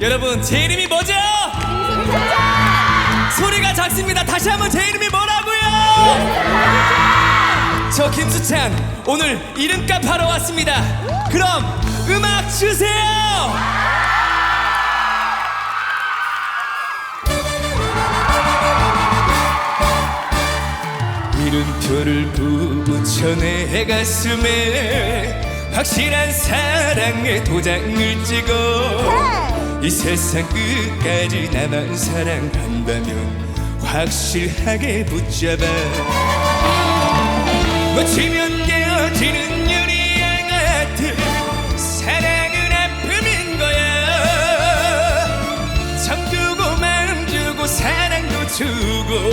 여러분 제 이름이 뭐죠? 소리가 작습니다. 다시 한번 제 이름이 뭐라고요? 저 김수찬 오늘 이름값 하러 왔습니다. 그럼 음악 주세요. 이름표를 붙여 내 가슴에 확실한 사랑의 도장을 찍어 이 세상 끝까지 나만 사랑한다면 확실하게 붙잡아. 놓치면 깨어지는 유리알 같은 사랑은 아픔인 거야. 정 주고 마음 주고 사랑도 주고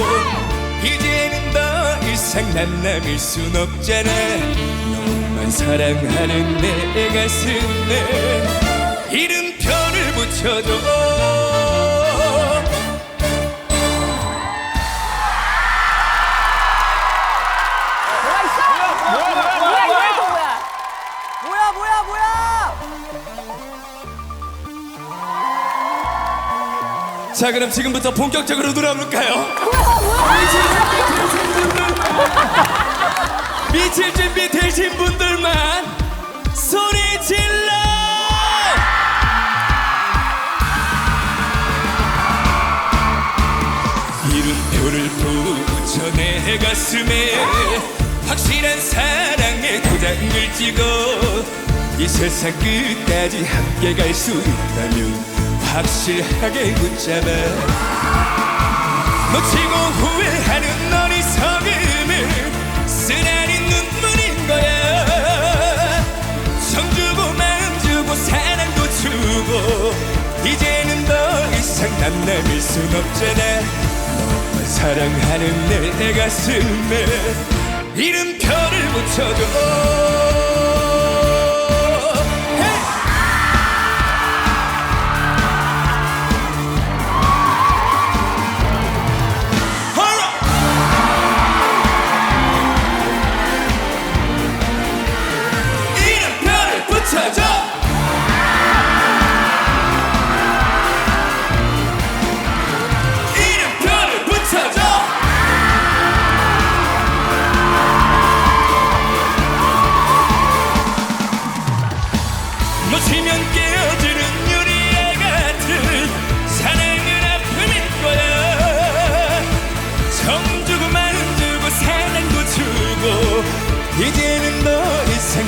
이제는 더 이상 난 남일 순 없잖아. 너만 사랑하는 내 가슴에 이름표 를 붙여줘 뭐야 뭐야 이거 뭐야? 뭐야 뭐야 뭐야? 자 그럼 지금부터 본격적으로 놀아볼까요? 미칠 준비 되신 분들만 소리 질러! 내 가슴에 확실한 사랑의 도장을 찍어 이 세상 끝까지 함께 갈 수 있다면 확실하게 붙잡아 놓치고 후회하는 어리석음을 쓰라린 눈물인 거야. 정 주고 마음 주고 사랑도 주고 이제는 더 이상 난 남일 순 없잖아 사랑하는 내 가슴에 이름표를 붙여줘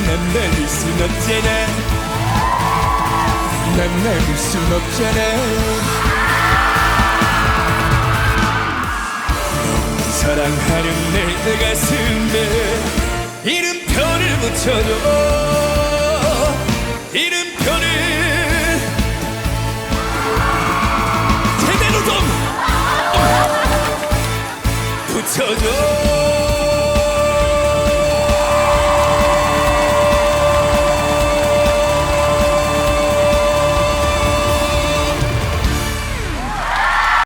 난 남일 순 없잖아 난 남일 순 없잖아 너 사랑하는 내 가슴에 이름표를 붙여줘. 이름표를 붙여줘